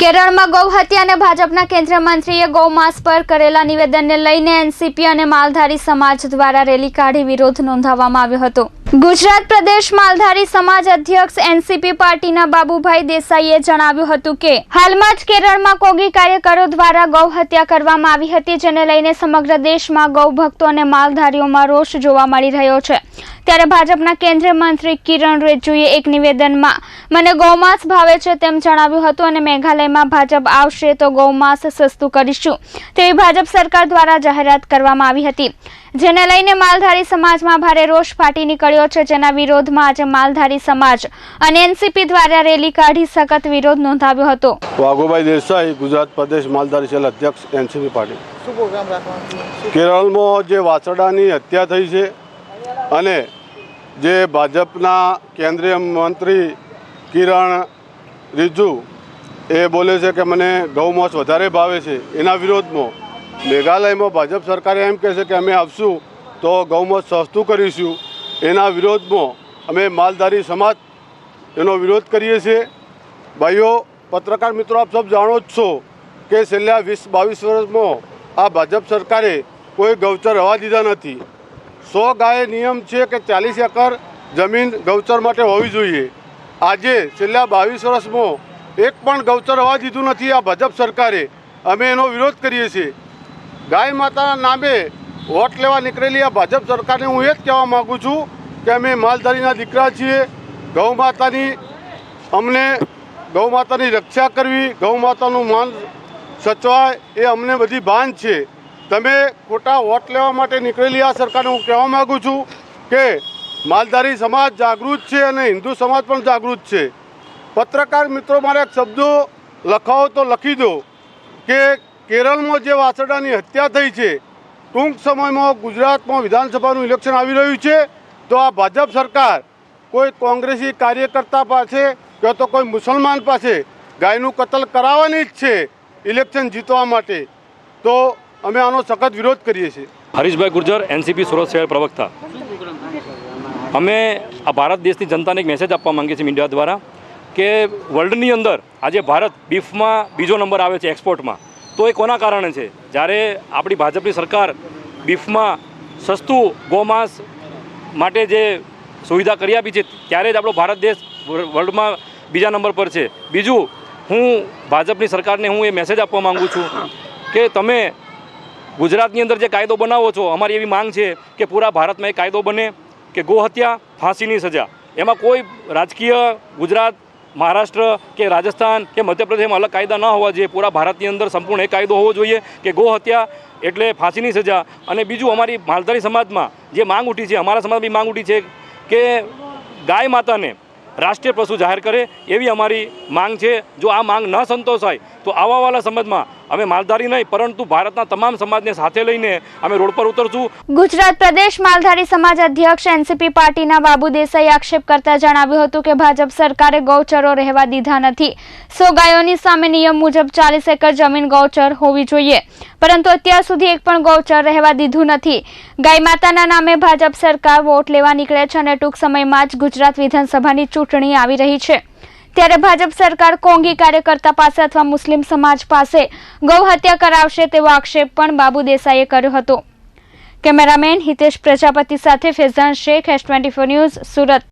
કેરળમાં ગૌ હત્યા અને ભાજપના કેન્દ્રીય મંત્રીએ ગૌમાંસ પર કરેલા નિવેદનને લઈને એનસીપી અને માલધારી સમાજ દ્વારા રેલી કાઢી વિરોધ નોંધાવવામાં આવ્યો હતો. ગુજરાત પ્રદેશ માલધારી સમાજ અધ્યક્ષ એનસીપી પાર્ટીના બાબુભાઈ દેસાઈએ જણાવ્યું હતું કે, હાલમાં જ કેરળમાં કોગી કાર્યકરો દ્વારા ગૌ હત્યા કરવામાં આવી હતી, જેને લઈને સમગ્ર દેશમાં ગૌ ભક્તો અને માલધારીઓમાં રોષ જોવા મળી રહ્યો છે. ત્યારે ભાજપના કેન્દ્રીય મંત્રી કિરણ રિજ્જુએ એક નિવેદનમાં, મને ગૌમાંસ ભાવે છે તેમ જણાવ્યું હતું અને મેઘાલયમાં ભાજપ આવશે તો ગૌમાંસ સસ્તું કરીશું. તેવી ભાજપ સરકાર દ્વારા જાહેરાત કરવામાં આવી હતી, જેને લઈને માલધારી સમાજમાં ભારે રોષ ફાટી નીકળ્યો છે જેના વિરોધમાં આજે માલધારી સમાજ અને એનસીપી દ્વારા રેલી કાઢી સખત વિરોધ નોંધાવ્યો હતો. વાઘુભાઈ દેસાઈ ગુજરાત પ્રદેશ માલધારી સેલ અધ્યક્ષ એનસીપી પાર્ટી. કેરળમાં જે વાછરડાની હત્યા થઈ છે અને જે ભાજપના કેન્દ્રીય મંત્રી કિરણ રિજ્જુ એ બોલે છે કે મને ગૌમાંસ વધારે ભાવે છે એના વિરોધમાં મેઘાલયમાં ભાજપ સરકારે એમ કહે છે કે અમે આવશું તો ગૌમાંસ સસ્તું કરીશું. એના વિરોધમાં અમે માલધારી સમાજ એનો વિરોધ કરીએ છીએ. ભાઈઓ, પત્રકાર મિત્રો, આપ સબ જાણો જ છો કે છેલ્લા વીસ, બાવીસ વર્ષમાં આ ભાજપ સરકારે કોઈ ગૌચર હવા દીધા નથી. સો ગાય નિયમ છે કે ચાલીસ એકર જમીન ગૌચર માટે હોવી જોઈએ. આજે છેલ્લા બાવીસ વર્ષમાં એક પણ ગૌચર હવા દીધું નથી આ ભાજપ સરકારે. અમે એનો વિરોધ કરીએ છીએ. ગાય માતાના નામે વોટ લેવા નીકળેલી આ ભાજપ સરકારને હું એ જ કહેવા માગું છું કે અમે માલધારીના દીકરા છીએ. ગૌ માતાની અમને ગૌ માતાની રક્ષા કરવી, ગૌ માતાનું માન સચવાય, એ અમને બધી ભાન છે. તમે ખોટા વોટ લેવા માટે નીકળેલી આ સરકારને હું કહેવા માગું છું કે માલધારી સમાજ જાગૃત છે અને હિન્દુ સમાજ પણ જાગૃત છે. પત્રકાર મિત્રો, મારે એક શબ્દો લખાવો તો લખી દો કે કેરળમાં જે વાસરડાની હત્યા થઈ છે ટૂંક સમયમાં ગુજરાતમાં વિધાનસભાનું ઇલેક્શન આવી રહ્યું છે. તો આ ભાજપ સરકાર કોઈ કોંગ્રેસી કાર્યકર્તા પાસે કે તો કોઈ મુસલમાન પાસે ગાયનું કતલ કરાવવાની જ છે ઇલેક્શન જીતવા માટે. તો અમે આનો સખત વિરોધ કરીએ છીએ. હરીશભાઈ ગુર્જર, એનસીપી સુરત શહેર પ્રવક્તા. અમે આ ભારત દેશની જનતાને એક મેસેજ આપવા માંગીએ છીએ મીડિયા દ્વારા કે વર્લ્ડની અંદર આજે ભારત બીફમાં બીજો નંબર આવે છે એક્સપોર્ટમાં તો એ કોના કારણે છે? જ્યારે આપણી ભાજપની સરકાર બીફમાં સસ્તું ગોમાંસ માટે જે સુવિધા કરી આપી છે, ત્યારે જ આપણો ભારત દેશ વર્લ્ડમાં બીજા નંબર પર છે. બીજું, હું ભાજપની સરકારને હું એ મેસેજ આપવા માગું છું કે તમે ગુજરાતની અંદર જે કાયદો બનાવો છો, અમારી એવી માંગ છે કે પૂરા ભારતમાં એ કાયદો બને કે ગોહત્યા, ફાંસીની સજા. એમાં કોઈ રાજકીય ગુજરાત મહારાષ્ટ્ર કે રાજસ્થાન કે મધ્યપ્રદેશમાં અલગ કાયદા ન હોવા જોઈએ. પૂરા ભારતની અંદર સંપૂર્ણ એક કાયદો હોવો જોઈએ કે ગો હત્યા એટલે ફાંસીની સજા. અને બીજું અમારી માલધારી સમાજમાં જે માંગ ઉઠી છે, અમારા સમાજમાં માંગ ઉઠી છે કે ગાય માતાને રાષ્ટ્રીય પશુ જાહેર કરે એવી અમારી માંગ છે. જો આ માંગ ન સંતોષાય, તો આવાવાળા સમાજમાં અમે માલધારી નહીં, પરંતુ ભારતના તમામ સમાજને સાથે લઈને અમે રોડ પર ઉતરશું. ગુજરાત પ્રદેશ માલધારી સમાજ અધ્યક્ષ એનસીપી પાર્ટીના બાબુ દેસાઈ આક્ષેપ કરતા જણાવ્યું હતું કે ભાજપ સરકારે ગૌચરો રહેવા દીધા નથી. સો ગાયોની સામે નિયમ મુજબ ચાલીસ એકર જમીન ગૌચર હોવી જોઈએ. પરંતુ અત્યાર સુધી એક પણ ગૌચર રહેવા દીધું નથી. ગાય માતાના નામે ભાજપ સરકાર વોટ લેવા નીકળે છે અને ટૂંક સમયમાં જ ગુજરાત વિધાનસભાની ચૂંટણી આવી રહી છે. ત્યારે ભાજપ સરકાર કોંગી કાર્યકર્તા પાસે અથવા મુસ્લિમ સમાજ પાસે ગૌ હત્યા કરાવશે તેવો આક્ષેપ પણ બાબુ દેસાઈએ કર્યો હતો. કેમેરામેન હિતેશ પ્રજાપતિ સાથે Faizan Shaikh S twenty news Surat.